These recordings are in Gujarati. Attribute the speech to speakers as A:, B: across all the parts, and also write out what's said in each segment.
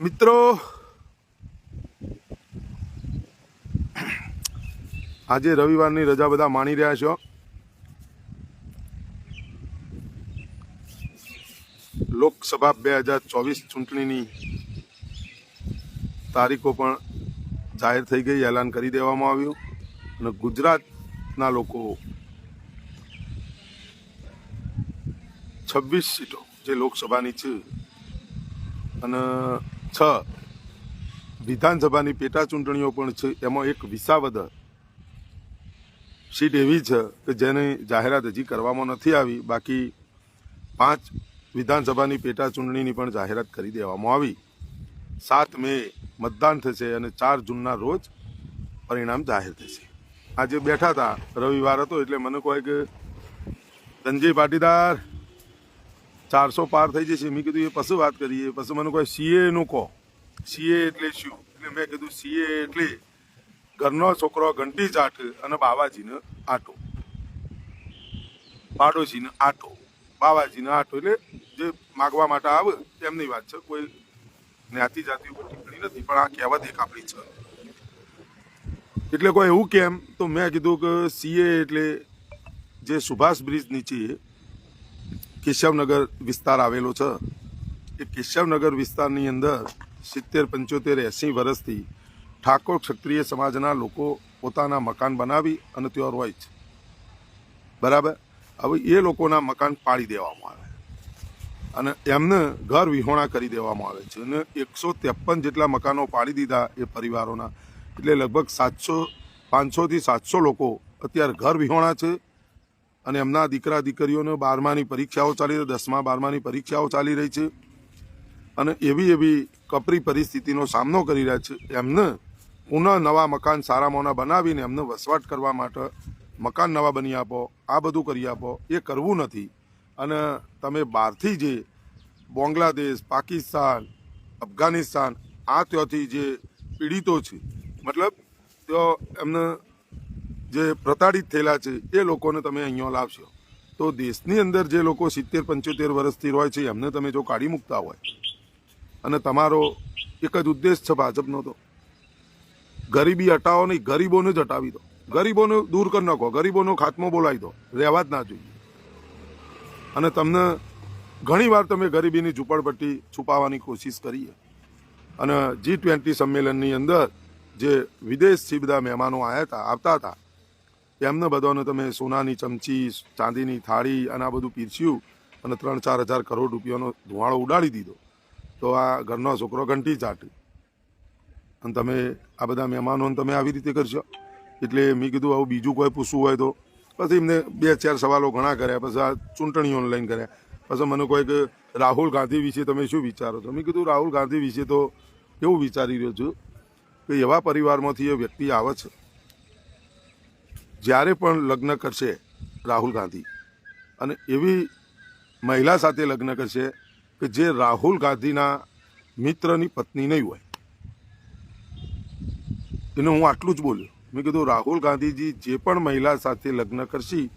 A: મિત્રો, આજે રવિવારની રજા બધા માણી રહ્યા છો. લોકસભા બે હજાર ચોવીસ ચૂંટણીની તારીખો પણ જાહેર થઈ ગઈ, એલાન કરી દેવામાં આવ્યું. અને ગુજરાતના લોકો છવ્વીસ સીટો જે લોકસભાની છે અને છ વિધાનસભાની પેટા ચૂંટણીઓ પણ છે. એમાં એક વિસાવદર સીટ એવી છે કે જેની જાહેરાત હજી કરવામાં નથી આવી. બાકી પાંચ વિધાનસભાની પેટા ચૂંટણીની પણ જાહેરાત કરી દેવામાં આવી. સાત મે મતદાન થશે અને ચાર જૂનના રોજ પરિણામ જાહેર થશે. આજે બેઠા હતા. રવિવાર હતો એટલે મને કહે કે ધનજી પાટીદાર ચારસો પાર થઈ જશે. મેં કીધું, એ પછી વાત કરીએ. પછી મને કોઈ સીએ નું કહો. સીએ એટલે શું? એટલે મેં કીધું, સીએ એટલે ઘરનો છોકરો ઘંટી ચાટ અને બાવાજીને આટો. પાડોશીને આટો. બાવાજીને આટો એટલે જે માગવા માટે આવે તેમની વાત છે. કોઈ જ્ઞાતિ જાતિ ઉપર ટિપ્પણી નથી, પણ આ કહેવત એક આપણી છે. એટલે કોઈ એવું કેમ? તો મેં કીધું કે સીએ એટલે જે સુભાષ બ્રિજ નીચે કેશવનગર વિસ્તાર આવેલો છે. એ કેશવનગર વિસ્તારની અંદર સિત્તેર, પંચોતેર, એંસી વર્ષથી ઠાકોર ક્ષત્રિય સમાજના લોકો પોતાના મકાન બનાવી અને ત્યાં હોય છે. બરાબર? હવે એ લોકોના મકાન પાડી દેવામાં આવે. અને એમને ઘર વિહોણા કરી દેવામાં આવે છે. અને એકસો ત્રેપન જેટલા મકાનો પાડી દીધા એ પરિવારોના. એટલે લગભગ સાતસો, પાંચસોથી સાતસો લોકો અત્યારે ઘર વિહોણા છે. અને એમના દીકરા દીકરીઓને બારમાની પરીક્ષાઓ ચાલી રહી દસમા બારમાની પરીક્ષાઓ ચાલી રહી છે. અને એવી એવી કપરી પરિસ્થિતિનો સામનો કરી રહ્યા છે. એમને પુનઃ નવા મકાન સારા મોના બનાવીને એમને વસવાટ કરવા માટે મકાન નવા બની આપો, આ બધું કરી આપો, એ કરવું નથી. અને તમે બહારથી જે બાંગ્લાદેશ, પાકિસ્તાન, અફઘાનિસ્તાન, આ ત્યાંથી જે પીડિતો છે, મતલબ ત્યાં એમને જે પ્રતાડિત થયેલા છે, એ લોકોને તમે અહીંયા લાવશો. તો દેશની અંદર જે લોકો સિત્તેર, પંચોતેર વર્ષથી હોય છે, એમને તમે જો કાઢી મૂકતા હોય, અને તમારો એક જ ઉદ્દેશ છે ભાજપનો તો. ગરીબી હટાવો નહીં, ગરીબોને જ હટાવી દો. ગરીબોને દૂર કરી નાખો, ગરીબોનો ખાત્મો બોલાવી દો, રહેવા જ ના જોઈએ. અને તમને ઘણીવાર તમે ગરીબીની ઝૂંપડપટ્ટી છુપાવવાની કોશિશ કરીએ. અને જી ટ્વેન્ટી સંમેલનની અંદર જે વિદેશથી બધા મહેમાનો આવ્યા હતા, આવતા હતા એમને બધાને તમે સોનાની ચમચી, ચાંદીની થાળી અને આ બધું પીરસ્યું અને ત્રણ ચાર હજાર કરોડ રૂપિયાનો ધુવાળો ઉડાડી દીધો. તો આ ઘરનો છોકરો ઘંટી ચાટી. અને તમે આ બધા મહેમાનોને તમે આવી રીતે કરશો? એટલે મેં કીધું, આવું બીજું કોઈ પૂછવું હોય તો. પછી એમને બે ચાર સવાલો ઘણા કર્યા, પછી આ ચૂંટણી ઓનલાઈન કર્યા. પછી મને કોઈ કે રાહુલ ગાંધી વિશે તમે શું વિચારો છો? મેં કીધું, રાહુલ ગાંધી વિશે તો એવું વિચારી રહ્યો છું કે એવા પરિવારમાંથી એ વ્યક્તિ આવે છે. જ્યારે પણ લગ્ન કરશે રાહુલ ગાંધી. અને એવી મહિલા સાથે લગ્ન કરશે કે જે રાહુલ ગાંધીના મિત્રની પત્ની નહીં હોય. એને હું આટલું જ બોલ્યો. મેં કીધું, રાહુલ ગાંધીજી જે પણ મહિલા સાથે લગ્ન કરશે,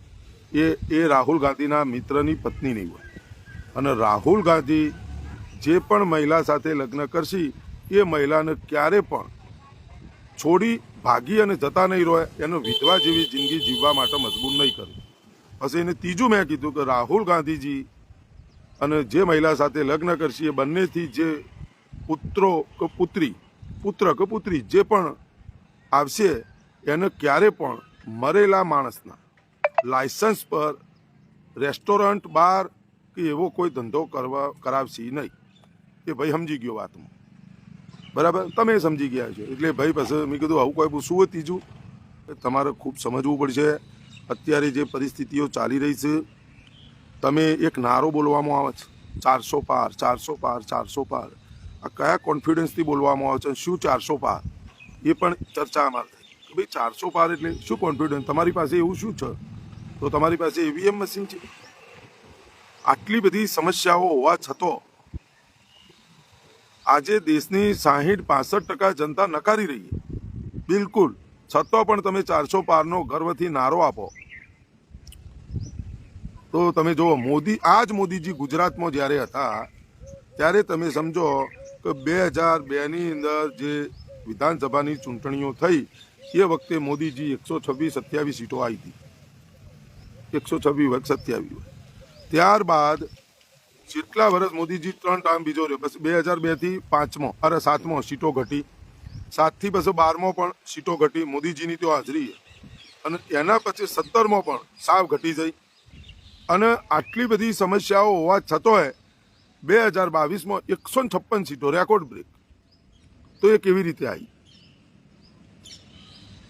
A: એ એ રાહુલ ગાંધીના મિત્રની પત્ની નહીં હોય. અને રાહુલ ગાંધી જે પણ મહિલા સાથે લગ્ન કરશે, એ મહિલાને ક્યારે પણ છોડી ભાગી અને જતા નહીં રહે, એને વિધવા જેવી જિંદગી જીવવા માટે મજબૂર નહીં કરે. પછી એને ત્રીજું મેં કીધું કે રાહુલ ગાંધીજી અને જે મહિલા સાથે લગ્ન કરશે, એ બંનેથી જે પુત્રો કે પુત્રી, પુત્ર કે પુત્રી જે પણ આવશે, એને ક્યારે પણ મરેલા માણસના લાયસન્સ પર રેસ્ટોરન્ટ, બાર કે એવો કોઈ ધંધો કરવા કરાવશે નહીં. એ ભાઈ સમજી ગયો વાતમાં. બરાબર? તમે સમજી ગયા છો. એટલે ભાઈ પાસે મેં કીધું, આવું કોઈ પૂછવું ત્રીજું? તમારે ખૂબ સમજવું પડશે. અત્યારે જે પરિસ્થિતિઓ ચાલી રહી છે, તમે એક નારો બોલવામાં આવે છે. ચારસો પાર ચારસો પાર ચારસો પાર. આ કયા કોન્ફિડન્સથી બોલવામાં આવે છે? શું ચારસો પાર? એ પણ ચર્ચા અમારે થઈ કે ભાઈ, ચારસો પાર એટલે શું કોન્ફિડન્સ તમારી પાસે એવું શું છે? તો તમારી પાસે ઈવીએમ મશીન છે. આટલી બધી સમસ્યાઓ હોવા છતાં આજે દેશની સાહીઠ પાસઠ ટકા જનતા નકારી રહી છે. બિલકુલ. છતાં પણ તમે ચારસો પારનો ગર્વથી નારો આપો. તો તમે જુઓ, મોદી આ જ મોદીજી ગુજરાતમાં જ્યારે હતા, ત્યારે તમે સમજો કે બે હજાર બેની અંદર જે વિધાનસભાની ચૂંટણીઓ થઈ, એ વખતે મોદીજી એકસો છવ્વીસ સત્યાવીસ સીટો આવી હતી. એકસો છવ્વીસ, સત્યાવીસ. ત્યારબાદ જેટલા વર્ષ મોદીજી ત્રણ ટાઈમ બીજો રહ્યો. પછી બે હજાર બેથી પાંચમો અરે સાતમો સીટો ઘટી. સાતથી પછી બારમો પણ સીટો ઘટી. મોદીજીની તો હાજરી અને એના પછી સત્તરમો પણ સાવ ઘટી જઈ. અને આટલી બધી સમસ્યાઓ હોવા છતોય બે હજાર બાવીસમાં એકસો છપ્પન સીટો રેકોર્ડ બ્રેક. તો એ કેવી રીતે આવી?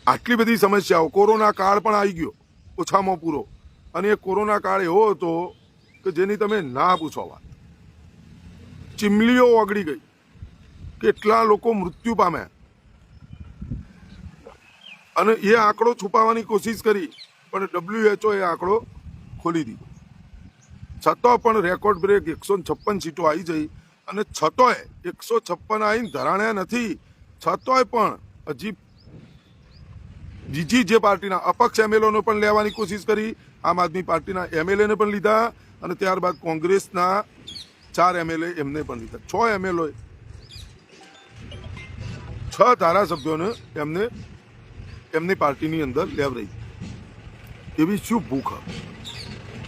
A: આટલી બધી સમસ્યાઓ. કોરોના કાળ પણ આવી ગયો. ઓછામાં પૂરો. અને એ કોરોના કાળ એવો હતો કે જેની તમે ના પૂછો વાત. ચીમલીઓ ઓગળી ગઈ. કેટલા લોકો મૃત્યુ પામ્યા. અને એ આંકડો છુપાવવાની કોશિશ કરી, પણ ડબલ્યુએચઓ એ આંકડો ખોલી દીધો. છતાં પણ રેકોર્ડ બ્રેક એકસો છપ્પન સીટો આવી જઈ અને છતોય એકસો છપ્પન આવીને ધરાણ્યા નથી. છતોય પણ હજી બીજી જે પાર્ટીના અપક્ષ એમએલએનો પણ લેવાની કોશિશ કરી, આમ આદમી પાર્ટીના એમએલએને પણ લીધા. અને ત્યારબાદ કોંગ્રેસના ચાર એમએલએ એમને પણ લીધા. છ એમએલએ છ ધારાસભ્યોને એમને એમની પાર્ટીની અંદર લેવરાઈ. એવી શું ભૂખ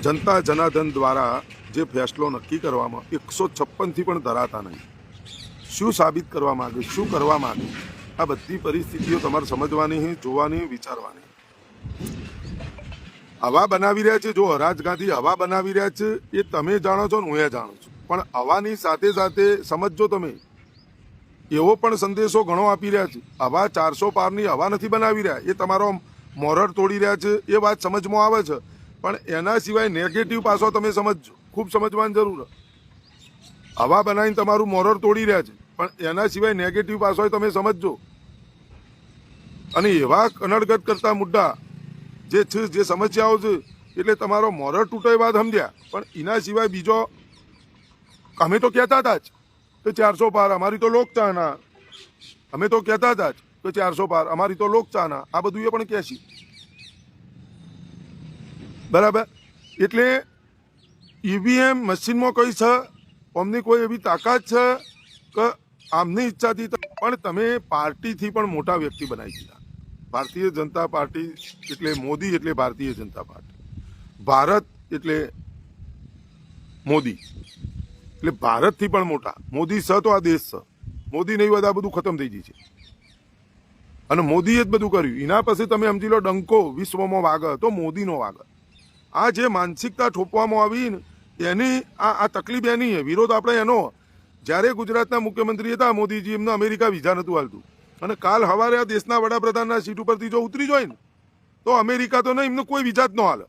A: જનતા જનાધન દ્વારા જે ફેસલો નક્કી કરવામાં એકસો છપ્પનથી પણ ધરાતા નહીં. શું સાબિત કરવા માગે? શું કરવા માગે? આ બધી પરિસ્થિતિઓ તમારે સમજવાની જોવાની વિચારવાની હવા બનાવી રહ્યા છે. જો હરાજ ગાંધી હવા બનાવી રહ્યા છે, એ તમે જાણો છો ને હું એ જાણું છું. પણ હવાની સાથે સાથે સમજજો તમે, એવો પણ સંદેશો ઘણો આપી રહ્યા છે. હવા ચારસો પારની હવા નથી બનાવી રહ્યા, એ તમારો મોરર તોડી રહ્યા છે, એ વાત સમજમાં આવે છે. પણ એના સિવાય નેગેટિવ પાસો તમે સમજજો. ખૂબ સમજવાની જરૂર હવા બનાવીને તમારું મોરર તોડી રહ્યા છે, પણ એના સિવાય નેગેટિવ પાસો તમે સમજજો. અને એવા કનડગત કરતા મુદ્દા જે છે, જે સમસ્યાઓ છે, એટલે તમારો મોરર તૂટે વાત સમજ્યા. પણ એના સિવાય બીજો અમે તો કહેતા હતા જ કે ચારસો પાર, અમારી તો લોકચાહના. અમે તો કહેતા હતા જ કે ચારસો પાર, અમારી તો લોકચાહના. આ બધું એ પણ કહેશી બરાબર? એટલે ઈવીએમ મશીનમાં કઈ છે? અમની કોઈ એવી તાકાત છે? કે આમની ઈચ્છાથી પણ તમે પાર્ટીથી પણ મોટા વ્યક્તિ બનાવી દીધા. ભારતીય જનતા પાર્ટી એટલે મોદી એટલે ભારતીય જનતા પાર્ટી. ભારત એટલે મોદી. એટલે ભારતથી પણ મોટા. મોદી સ તો આ દેશ સ. મોદી નહીં બધા બધું ખતમ થઈ ગઈ છે. અને મોદીએ જ બધું કર્યું. એના પછી તમે સમજી લો ડંકો વિશ્વમાં વાગે. તો મોદીનો વાગે. આ જે માનસિકતા ઠોપવામાં આવીને એની આ આ તકલીફ એની વિરોધ આપણે એનો. જ્યારે ગુજરાતના મુખ્યમંત્રી હતા, મોદીજી એમને અમેરિકા વિઝા નહોતું હાલતું. અને કાલ હવારે આ દેશના વડાપ્રધાનના સીટ ઉપરથી જો ઉતરી જાય ને, તો અમેરિકા તો નહીં, એમને કોઈ વિચાર જ ન હાલે.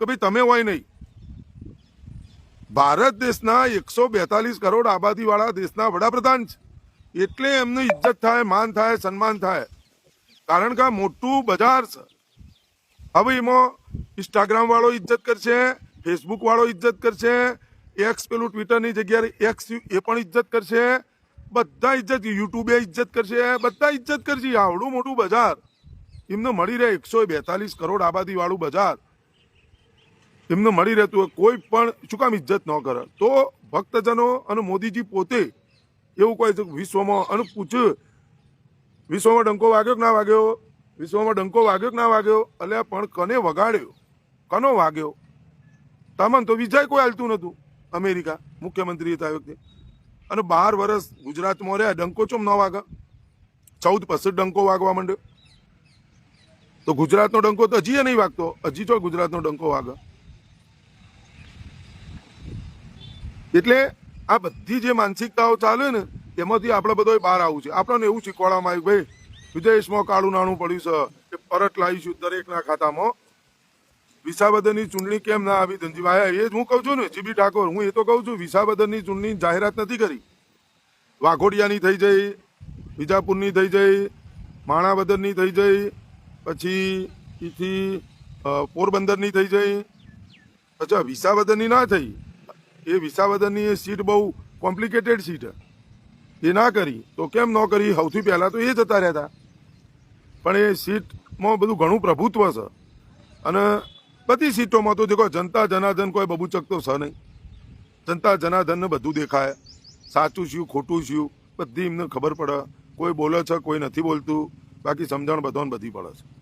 A: કે ભાઈ તમે હોય નહીં. ભારત દેશના એકસો બેતાલીસ કરોડ આબાદીવાળા દેશના વડાપ્રધાન છે. એટલે એમની ઇજ્જત થાય, માન થાય, સન્માન થાય. કારણ કે મોટું બજાર છે. હવે એમાં ઇન્સ્ટાગ્રામ વાળો ઇજ્જત કરશે ફેસબુક વાળો ઇજ્જત કરશે એક્સ પેલું ટ્વિટરની જગ્યાએ એક્સ એ પણ ઇજ્જત કરશે બધા ઇજ્જત યુટ્યુબે ઇજ્જત કરશે બધા ઇજ્જત કરશે. આવડું મોટું બજાર. એમને મળી રહે એકસો બેતાલીસ કરોડ આબાદી વાળું બજાર. એમને મળી રહેતું હોય કોઈ પણ, શું કામ ઇજ્જત ન કરે? તો ભક્તજનો અને મોદીજી પોતે એવું કહે છે વિશ્વમાં, અને પૂછ્યું વિશ્વમાં ડંકો વાગ્યો કે ના વાગ્યો? વિશ્વમાં ડંકો વાગ્યો કે ના વાગ્યો? એટલે પણ કને વગાડ્યો? કનો વાગ્યો? તમને તો વિજય કોઈ હાલતું નતું અમેરિકા મુખ્યમંત્રી હતા વખતે અને બાર વર્ષ ગુજરાતમાં રહ્યા, ડંકો ચોમ ન વાગે? ચૌદ પછી ડંકો વાગવા માંડ્યો તો ગુજરાતનો ડંકો તો હજી નહીં વાગતો. હજી તો ગુજરાતનો ડંકો વાગે. એટલે આ બધી જે માનસિકતાઓ ચાલે ને એમાંથી આપણે બધો બહાર આવું છે. આપણને એવું શીખવાડવામાં આવ્યું ભાઈ, વિદેશમાં કાળું નાણું પડ્યું છે. કે પરત લાવીશું દરેકના ખાતામાં. વિસાવદરની ચૂંટણી કેમ ના આવી? ધનજીભાઈ, એ જ હું કહું છું ને, જીબી ઠાકોર, હું એ તો કહું છું, વિસાવદરની ચૂંટણી જાહેરાત નથી કરી. વાઘોડિયાની થઈ જઈ વિજાપુરની થઈ જઈ, માણાવદરની થઈ જઈ, પછી એથી પોરબંદરની થઈ જઈ. અચ્છા, વિસાવદરની ના થઈ. એ વિસાવદરની એ સીટ બહુ કોમ્પ્લિકેટેડ સીટ એ ના કરી. તો કેમ ન કરી? સૌથી પહેલાં તો એ જતા રહેતા. પણ એ સીટમાં બધું ઘણું પ્રભુત્વ છે. અને બધી સીટોમાં તો દેખો, જનતા જનાર્દન કોઈ બબુચક તો છે નહીં. જનતા જનાર્દનને બધું દેખાય. સાચું શું, ખોટું શું, બધી એમને ખબર પડે. કોઈ બોલે છે, કોઈ નથી બોલતું. બાકી સમજણ બધાને બધી પડે છે.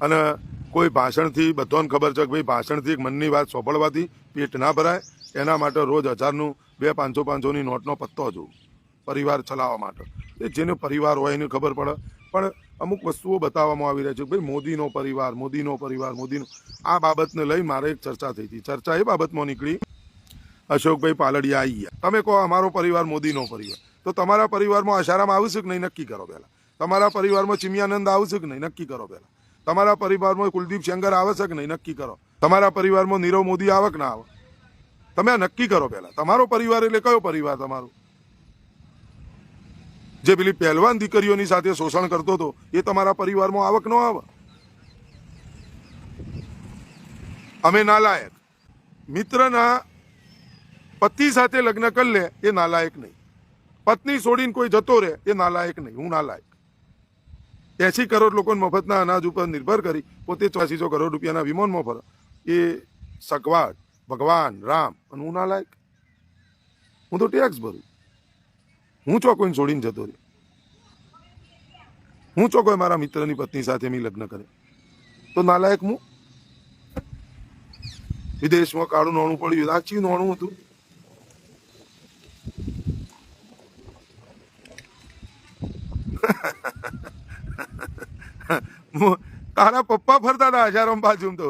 A: અને કોઈ ભાષણથી બધાને ખબર છે કે ભાઈ ભાષણથી એક મનની વાત સોંપડવાથી પેટ ના ભરાય. એના માટે રોજ હજારનું બે પાંચસો પાંચસોની નોટનો પત્તો જોઉં. પરિવાર ચલાવવા માટે. એ જેને પરિવાર હોય એને ખબર પડે. પણ અમુક વસ્તુઓ બતાવવામાં આવી રહી છે ભાઈ મોદીનો પરિવાર મોદીનો પરિવાર, મોદીનો. આ બાબતને લઈ મારે એક ચર્ચા થઈ હતી. ચર્ચા એ બાબતમાં નીકળી. અશોકભાઈ પાલડિયા આવી ગયા. તમે કહો અમારો પરિવાર, મોદીનો પરિવાર. તો તમારા પરિવારમાં આશારામ આવશે કે નહીં? નક્કી કરો પહેલાં. તમારા પરિવારમાં ચિમિયાનંદ આવશે કે નહીં? નક્કી કરો પહેલાં. તમારા પરિવારમાં કુલદીપ શેંગર આવે છે કે નહીં? નક્કી કરો. તમારા પરિવારમાં નીરવ મોદી આવે કે ના આવે? તમે આ નક્કી કરો પહેલાં. તમારો પરિવાર એટલે કયો પરિવાર તમારો? જે પેલી પહેલવાન દીકરીઓની સાથે શોષણ કરતો હતો, એ તમારા પરિવારમાં આવક ન આવે? અમે નાલાયક. મિત્રના પતિ સાથે લગ્ન કરી લે, એ નાલાયક નહીં. પત્ની છોડીને કોઈ જતો રહે, એ નાલાયક નહીં. હું નાલાયક. એસી કરોડ લોકોને મફતના અનાજ ઉપર નિર્ભર કરી, પોતે ચોસીસો કરોડ રૂપિયાના વિમાનમાં ફરે. એ સગવાડ ભગવાન, રામ, અને હું નાલાયક. હું તો ટેક્સ ભરું. હું ચો કોઈને છોડીને જતો રહ્યો. હું ચો કોઈ મારા મિત્રની પત્ની સાથે મેં લગ્ન કરે તો નાલાયક હું? વિદેશમાં કાળું નોણું પડ્યું રાચી નોણું હતું. તારા પપ્પા ફરતા હતા આશારામ બાજુ તો.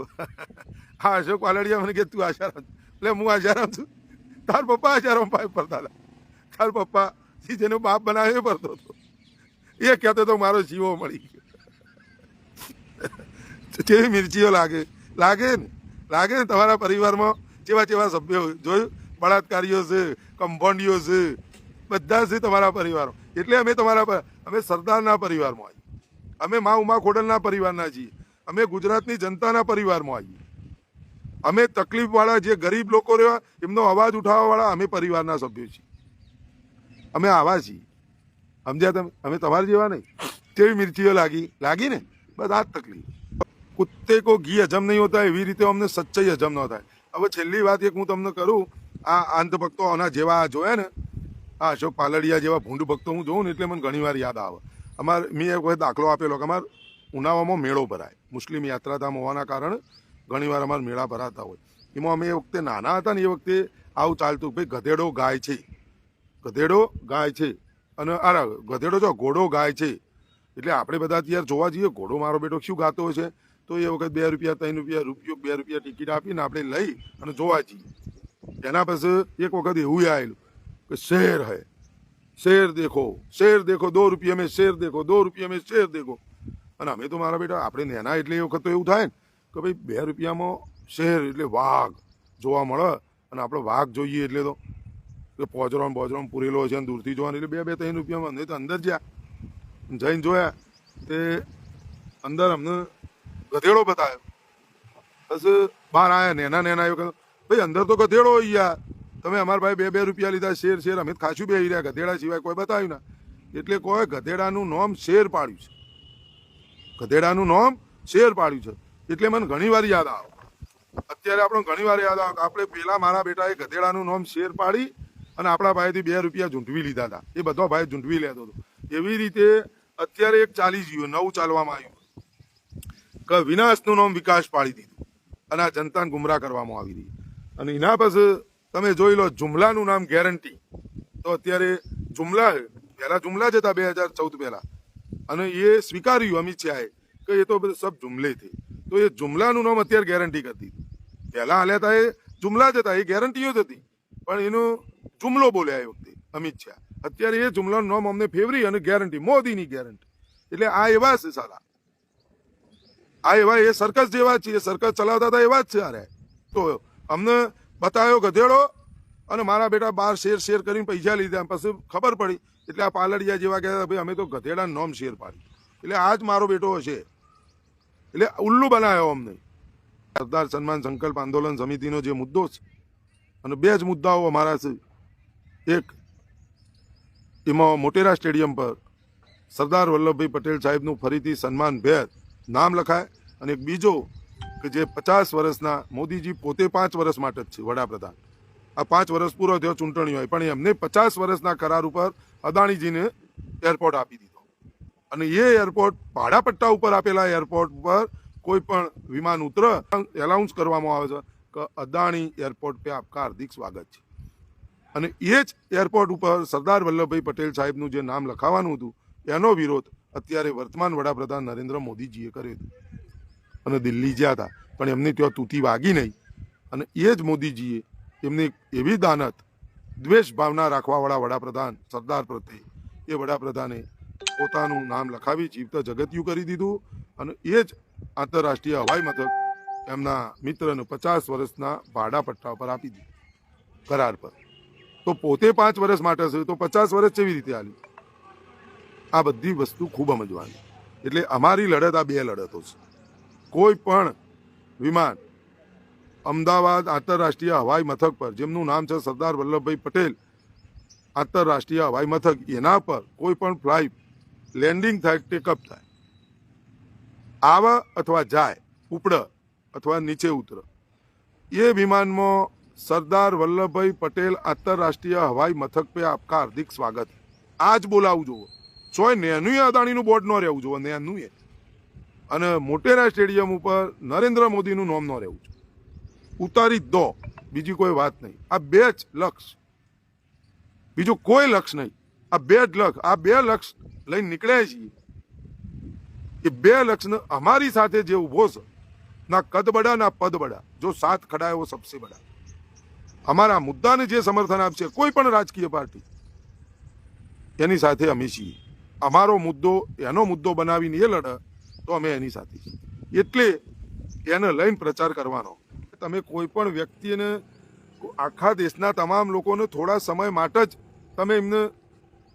A: હા અશોક વાલડિયા મને કે તું આશારામ. એટલે હું આશારામ છું. તાર પપ્પા આશારામ પાસે ફરતા હતા. તાર પપ્પા જે જેનો બાપ બનાવ્યો એ ફરતો હતો. એ કહેતો તો મારો જીવો મળી ગયો. જેવી મિર્ચીઓ લાગે લાગે ને લાગે ને તમારા પરિવારમાં જેવા જેવા સભ્યો જોયું, બળાત્કારીઓ છે કમ્પાઉન્ડીઓ છે, બધા છે તમારા પરિવારો એટલે અમે તમારા અમે સરદારના પરિવારમાં આવીએ. અમે મા ઉમા ખોડલના પરિવારના છીએ. અમે ગુજરાતની જનતાના પરિવારમાં આવીએ. અમે તકલીફવાળા જે ગરીબ લોકો રહ્યા, એમનો અવાજ ઉઠાવવાવાળા અમે પરિવારના સભ્યો છીએ. અમે આવા છીએ. સમજ્યા તમે? અમે તમારા જેવા નહીં. તેવી મિર્ચીઓ લાગી. લાગી ને? બસ આ તકલીફ. કુત્તે કો ઘી હજમ નહીં હોતા, એવી રીતે અમને સચ્ચાઈ હજમ ન થાય. હવે છેલ્લી વાત એક હું તમને કરું. આ અંત ભક્તો આના જેવા જોયા ને, આ અશોક પાલડિયા જેવા ભૂંડ ભક્તો હું જોઉં ને એટલે મને ઘણીવાર યાદ આવે. અમાર મેં એક વખત દાખલો આપેલો કે અમાર ઉનાવામાં મેળો ભરાય. મુસ્લિમ યાત્રાધામ હોવાના કારણે ઘણીવાર અમારે મેળા ભરાતા હોય. એમાં અમે એ વખતે નાના હતા ને એ વખતે આવું ચાલતું ભાઈ ગધેડો ગાય છે. ગધેડો ગાય છે. અને આ ગધેડો જો ઘોડો ગાય છે. એટલે આપણે બધા અત્યારે જોવા જઈએ, ઘોડો મારો બેટો શું ગાતો હોય છે? તો એ વખત બે રૂપિયા, ત્રણ રૂપિયા, રૂપિયો, બે રૂપિયા ટિકિટ આપીને આપણે લઈ અને જોવા જઈએ. એના પછી એક વખત એવું આવેલું કે શેર હૈ. શેર દેખો શેર દેખો, દો રૂપિયા મેં શેર દેખો, દો રૂપિયા મેં શેર દેખો. અને અમે તો મારા બેટા, આપણે નેના એટલે એ વખત તો એવું થાય ને કે ભાઈ બે રૂપિયામાં શેર એટલે વાઘ જોવા મળે અને આપણે વાઘ જોઈએ એટલે તો કે પોજરો બોજરો પૂરેલો છે અને દૂરથી જોવાનું એટલે બે બે ત્રણ રૂપિયામાં નહીં તો અંદર જ્યાં જઈને જોયા તે અંદર અમને ગધેડો બતાવ્યો. બસ બહાર આવ્યા નેના નેના આવ્યો ભાઈ, અંદર તો ગધેડો હોય યાર. તમે અમારા ભાઈ બે બે રૂપિયા લીધા શેર શેર. અમે ખાસું બે રહ્યા, ગધેડા સિવાય કોઈ બતાવ્યું ના. એટલે કોઈ ગધેડાનું નામ શેર પાડ્યું છે. ગધેડાનું નામ શેર પાડ્યું છે. એટલે મને ઘણી વાર યાદ આવે. અત્યારે આપણો ઘણી વાર યાદ આવે આપણે પેલા મારા બેટાએ ગધેડાનું નામ શેર પાડી અને આપણા ભાઈથી બે રૂપિયા ઝૂંટવી લીધા હતા. એ બધો ભાઈ ઝૂંટવી લેતો હતો. એવી રીતે અત્યારે એક ચાલી ગયું, નવું ચાલવામાં આવ્યું. કે વિનાશનું નામ વિકાસ પાડી દીધું. અને આ જનતાને ગુમરાહ કરવામાં આવી રહી અને એના પછી તમે જોઈ લો, જુમલાનું નામ ગેરંટી તો અત્યારે જુમલા પહેલા જુમલા જ હતા બે હજાર ચૌદ પહેલા. અને એ સ્વીકાર્યું અમિત શાહે કે એ તો બધું સબ જુમલે થી તો એ જુમલાનું નામ અત્યારે ગેરંટી કરી દીધું. પહેલા હાલ્યા હતા એ જુમલા જ હતા. એ ગેરંટીઓ જ હતી. પણ એનું જુમલો બોલ્યા એ વખતે, અમિત શાહ. અત્યારે એ જુમલાનું નામ અમને ફેવરી અને ગેરંટી મોદીની ગેરંટી એટલે આ એવા છે સાલા. આ એવા, એ સર્કસ જેવા છે, એ સર્કસ ચલાવતા હતા એવા જ છે અરે તો અમને બતાવ્યો ગધેડો અને મારા બેટા બાર શેર શેર કરીને પૈસા લીધા. પછી ખબર પડી, એટલે આ પાલડિયા જેવા કહેતા ભાઈ, અમે તો ગધેડા નોમ શેર પાડી એટલે આ જ મારો બેટો હશે. એટલે ઉલ્લુ બનાવ્યો અમને. સરદાર સન્માન સંકલ્પ આંદોલન સમિતિનો જે મુદ્દો છે, અને બે જ મુદ્દાઓ અમારા છે. એક એમાં મોટેરા સ્ટેડિયમ પર સરદાર વલ્લભભાઈ પટેલ સાહેબનું ફરીથી સન્માન ભેર નામ લખાય અને બીજો કે જે પચાસ વર્ષના મોદીજી પોતે પાંચ વર્ષ માટે જ છે, વડાપ્રધાન. આ પાંચ વર્ષ પૂરો થયો ચૂંટણી હોય પણ એમને પચાસ વર્ષના કરાર ઉપર અદાણીજીને એરપોર્ટ આપી દીધો. અને એ એરપોર્ટ ભાડાપટ્ટા ઉપર આપેલા એરપોર્ટ પર કોઈ પણ વિમાન ઉતર, એલાઉન્સ કરવામાં આવે છે, કે અદાણી એરપોર્ટ પે આપકા હાર્દિક સ્વાગત છે. અને એ જ એરપોર્ટ ઉપર સરદાર વલ્લભભાઈ પટેલ સાહેબનું જે નામ લખાવાનું હતું, એનો વિરોધ અત્યારે વર્તમાન વડાપ્રધાન નરેન્દ્ર મોદીજીએ કર્યો હતો. અને દિલ્હી ગયા હતા, પણ એમને ત્યાં તૂતી વાગી નહીં. અને એ જ મોદીજીએ એમની એવી દાનત, દ્વેષ ભાવના રાખવાવાળા વડાપ્રધાન સરદાર પ્રત્યે, એ વડાપ્રધાને પોતાનું નામ લખાવી જીવતા જગત્યું કરી દીધું. અને એ જ આંતરરાષ્ટ્રીય હવાઈ મથક એમના મિત્રને પચાસ વર્ષના ભાડા પટ્ટા પર આપી દીધું, કરાર પર. તો પોતે પાંચ વર્ષ માટે છે તો પચાસ વર્ષ કેવી રીતે આલી? આ બધી વસ્તુ ખૂબ સમજવાની. એટલે અમારી લડત આ બે લડતો છે. કોઈ પણ વિમાન અમદાવાદ આંતરરાષ્ટ્રીય હવાઈ મથક પર, જેમનું નામ છે સરદાર વલ્લભભાઈ પટેલ, આંતરરાષ્ટ્રીય હવાઈ મથક, એના પર કોઈ પણ ફ્લાઇટ લેન્ડિંગ થાય ટેકઅપ થાય. આવે અથવા જાય, ઉપડ અથવા નીચે ઉતર. એ વિમાનમાં સરદાર વલ્લભભાઈ પટેલ આંતરરાષ્ટ્રીય હવાઈ મથક પે આપકા હાર્દિક સ્વાગત આજ બોલાવું જોવો. સોય નેનું અદાણીનું બોર્ડ ન રહેવું જોવો નેનું એ અને મોટેરા સ્ટેડિયમ ઉપર નરેન્દ્ર મોદીનું નોમ ન રહેવું જોઈએ ઉતારી દો, બીજી કોઈ વાત નહીં. આ બે જ લક્ષ. બીજું કોઈ લક્ષ નહીં. આ બે જ લક્ષ. આ બે લક્ષ લઈને નીકળ્યા છીએ. એ બે લક્ષને અમારી સાથે જે ઊભો છે, ના કદ બડા ના પદ બડા જો સાથ ખડા એવો સબસે બડા. અમારા મુદ્દાને જે સમર્થન આપશે, કોઈ પણ રાજકીય પાર્ટી, એની સાથે અમે છીએ. અમારો મુદ્દો, એનો મુદ્દો બનાવીને એ લડે, તો અમે એની સાથે છીએ. એટલે એને લઈને પ્રચાર કરવાનો. તમે કોઈ પણ વ્યક્તિને, આખા દેશના તમામ લોકોને થોડા સમય માટે જ તમે એમને,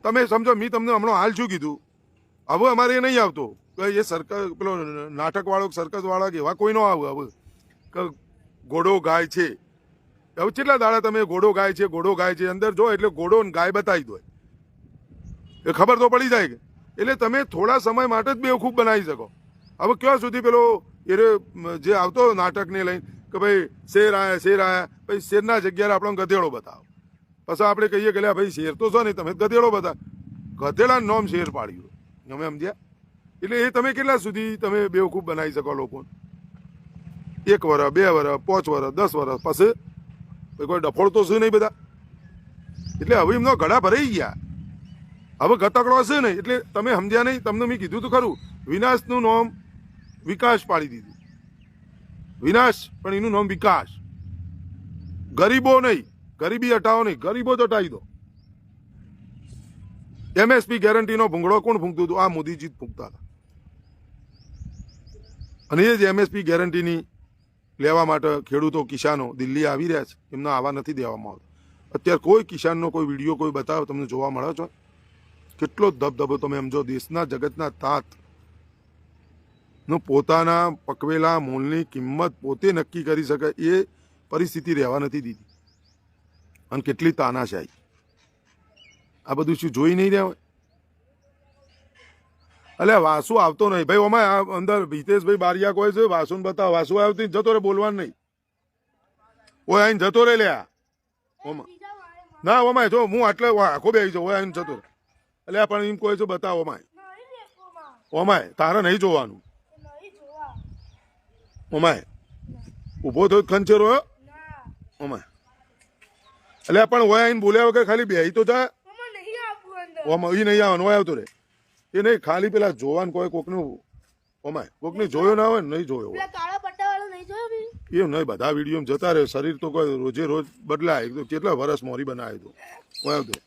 A: તમે સમજો, મેં તમને હમણાં હાલ શું કીધું? હવે અમારે એ નહીં આવતો. કે એ સરકસ પેલો નાટકવાળો સરકસવાળા કે એવા કોઈ ન આવે હવે. કે ઘોડો ગાય છે. હવે કેટલા દાડા તમે ઘોડો ગાય છે, ઘોડો ગાય છે, અંદર જો એટલે ઘોડો ગાય બતાવી દો. એ ખબર તો પડી જાય કે. એટલે તમે થોડા સમય માટે જ બેવકૂફ બનાવી શકો. હવે ક્યાં સુધી પેલો એ જે આવતો નાટકને લઈને કે ભાઈ શેર આયા શેર આયા, પછી શેરના જગ્યાએ આપણો ગધેડો બતાવો. પછી આપણે કહીએ કે ભાઈ શેર તો છો ને, તમે ગધેડો બતાવ. ગધેડાનું નામ શેર પાડ્યું. તમે સમજ્યા એટલે એ તમે કેટલા સુધી તમે બેવકૂફ બનાવી શકો લોકોને? એક વરસ બે વરસ પાંચ વરસ દસ પછી પછી કોઈ ડફોડ તો છે નહીં બધા. એટલે હવે એમનો ગળા ભરાઈ ગયા. હવે ગતકડો હશે નહીં. એટલે તમે સમજ્યા નહીં. તમને મેં કીધું તો ખરું. વિનાશનું નામ વિકાસ પાડી દીધું. વિનાશ, પણ એનું નામ વિકાસ. ગરીબો નહીં. ગરીબી હટાવો નહીં. ગરીબો જ હટાવી દો. એમએસપી ગેરંટીનો ભૂંગળો કોણ ફૂંકતું હતું? આ મોદીજી જ ફૂંકતા હતા. અને એ જ એમએસપી ગેરંટીની લેવા માટે ખેડૂતો કિસાનો દિલ્હી આવી રહ્યા છે, એમને આવા નથી દેવામાં આવતા. અત્યારે કોઈ કિસાનનો કોઈ વીડિયો, કોઈ બતાવો, તમને જોવા મળે છો? કેટલો ધબધબો તમે સમજો દેશના જગતના તાત. નો પોતાના પકવેલા મૂળની કિંમત પોતે નક્કી કરી શકે, એ પરિસ્થિતિ રહેવા નથી દીધી. અને કેટલી તાનાશાહી. આ બધું શું જોઈ નહીં રહ્યા હોય? અલે વાસુ આવતો નહીં. ભાઈ ઓમાં અંદર હિતેશભાઈ બારિયા કોઈ છે? વાસુને બતાવો. વાસુ આવતી જતો રે બોલવાનું નહીં. ઓય આઈને જતો રે લ્યા. ઓમાં. ના ઓમાય જો હું આટલે આખો બે જાઉં. ઓય આઈને જતો રે એટલે પણ એમ કોઈ છે બતાવો ઓમાય ઓમાય તારે નહીં જોવાનું. ઓમાય. ઊભો થયો ખંચેરો? ઓમાય. એટલે પણ ઓય આઈને બોલ્યા વગર ખાલી બેહી તો જાય ઓમાં એ નહીં આવવાનું ઓય આવતો રે એ નહીં ખાલી પેલા જોવાનું કોઈ કોકનું ઓમાય. કોકને જોયો ના હોય નહીં જોયો હોય. એ નહીં બધા વીડિયો જતા રહે. શરીર તો કોઈ રોજે રોજ બદલાય. તો કેટલા વર્ષ મોરી બનાવે તો. કોઈ.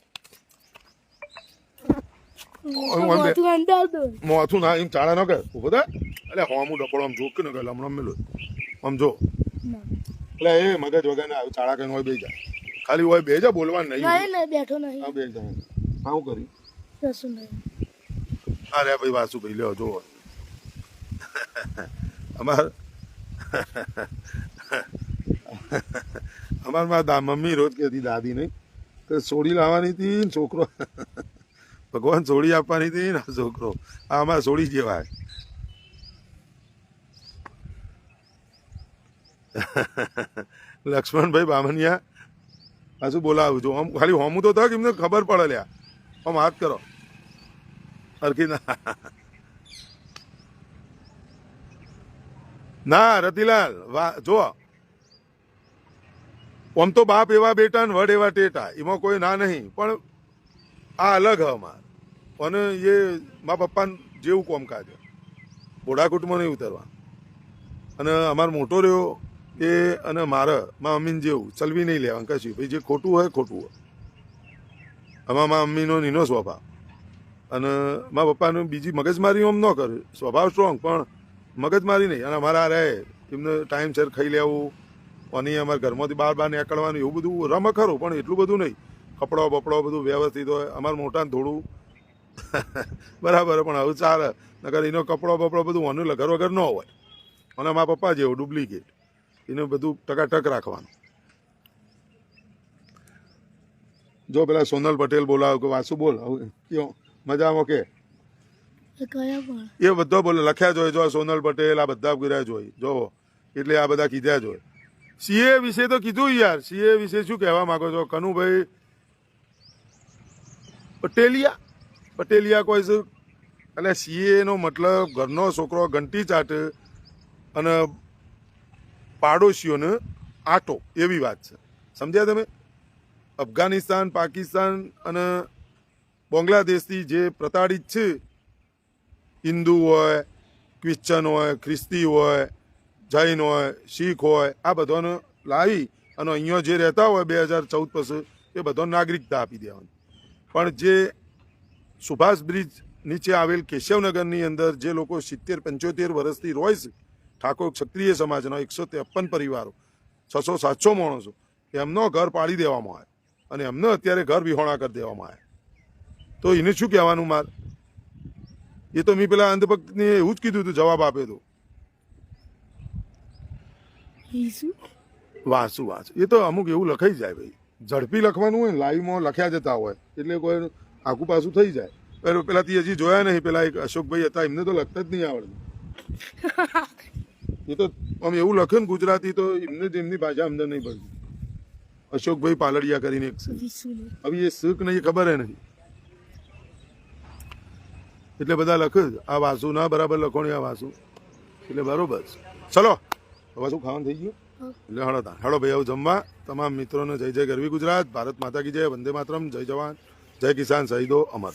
B: તું
A: મોથું ના એમ ચાળા ન કહે બધા એટલે હોમું ડપડો આમ જોક ન કહે લમણો મેલો. આમ જો. એટલે એ મગજ વગર ના ચાળા કઈ હોય બે જા. ખાલી હોય બે જા બોલવાનું નહીં.
B: બેઠો નહીં.
A: હા બે જા. હા હું કરી?
B: કશું નહીં.
A: અરે ભાઈ વાસુ ભાઈ, લ્યો જો અમાર અમાર મારા મમ્મી રોજ કહેતી નહીં, તો સોડી લાવવાની હતી છોકરો. ભગવાન સોડી આપવાની હતી ને છોકરો. આ અમારે સોડી જેવાય લક્ષ્મણભાઈ બામનિયા પાછું બોલાવું છું. આમ ખાલી હોમું તો થક એમને ખબર પડે લ્યા. આમ હાથ કરો. હરખી ના. ના, રતિલાલ જો આમ તો બાપ એવા બેટા ને વડ એવા ટેટા. એમાં કોઈ ના નહીં, પણ આ અલગ અમાર. અને એ મા પપ્પા જેવું કોમકાજ છે બોડા કુટુંબમાં નહીં ઉતરવા. અને અમારો મોટો રહ્યો એ અને મારે, મા મમ્મીને જેવું. ચલવી નહીં લેવા કશું. ભાઈ, જે ખોટું હોય ખોટું હોય. આમાં મા મમ્મીનો નીનો સ્વભાવ. અને મા પપ્પાનું બીજી મગજમારી આમ ન કરે. સ્વભાવ સ્ટ્રોંગ પણ મગજમારી નહીં. અને અમારા રહે એમને ટાઈમસર ખાઈ લેવું, અને અમારા ઘરમાંથી બહાર બહાર નીકળવાનું, એવું બધું રમે ખરું, પણ એટલું બધું નહીં. કપડો બપડો બધું વ્યવસ્થિત હોય, અમારા મોટા થોડું બરાબર, પણ હવે ચાલે. નકર એનો કપડો બપડો બધું અનુ ઘર વગર ન હોય. અને મારા પપ્પા જેવું ડુપ્લિકેટ. એને બધું ટકાટક રાખવાનું. જો પેલા સોનલ પટેલ બોલાવ કે વાસુ બોલ હવે કયો? મજામાં કે?
B: એ
A: બધો બોલો લખ્યા જોઈએ જો સોનલ પટેલ આ બધા કર્યા જોઈએ જોવો. એટલે આ બધા કીધા જોઈએ સીએ વિશે તો કીધું યાર સીએ વિશે શું કહેવા માંગો છો? કનુભાઈ પટેલિયા? પટેલિયા કોઈ શું? એટલે સીએ નો મતલબ ઘરનો છોકરો ઘંટી ચાટ અને પાડોશીઓને આટો એવી વાત છે. સમજ્યા તમે? અફઘાનિસ્તાન પાકિસ્તાન અને બાંગ્લાદેશથી જે પ્રતાડિત છે, હિન્દુ હોય, ક્રિશ્ચન હોય, ખ્રિસ્તી હોય, જૈન હોય, શીખ હોય, આ બધાને લાવી અને અહીંયા જે રહેતા હોય બે હજાર ચૌદ પછી, એ બધો નાગરિકતા આપી દેવાની. પણ જે સુભાષ બ્રિજ નીચે આવેલ કેશવનગરની અંદર જે લોકો સિત્તેર, પંચોતેર વર્ષથી રોય છે, ઠાકોર ક્ષત્રિય સમાજના એકસો ત્રેપન પરિવારો, છસો સાતસો માણસો, એમનો ઘર પાડી દેવામાં આવે. અને એમને અત્યારે ઘર વિહોણા કરી દેવામાં આવે. તો એને શું કહેવાનું માર? એ તો મેં પેલા અંધભક્તને એવું જ કીધું હતું જવાબ આપ્યો હતો વાંચું વાંચ એ તો અમુક એવું લખાઈ જાય ભાઈ. ઝડપી લખવાનું હોય લાઈવમાં લખ્યા જતા હોય એટલે કોઈ આખું પાછું થઈ જાય. પેલા તી હજી જોયા નહીં પેલા એક અશોકભાઈ હતા એમને તો લખતા જ નહીં આવડતું. એ તો આમ એવું લખે ને ગુજરાતી તો એમને જ એમની ભાષા અમને નહીં પડતી અશોકભાઈ પાલડિયા કરીને એક હવે એ શીખ નહીં ખબર હે નહીં. એટલે બધા લખે આ વાસુ ના બરાબર લખોણી આ વાસુ. એટલે બરોબર ચલો વાસુ ખાવાનું થઈ ગયું? એટલે હળો તા હળો ભાઈ આવું જમવા. તમામ મિત્રોને જય જય ગરવી ગુજરાત. ભારત માતા કી જય. વંદે માતરમ. જય જવાન. જય કિસાન. શહીદો અમર.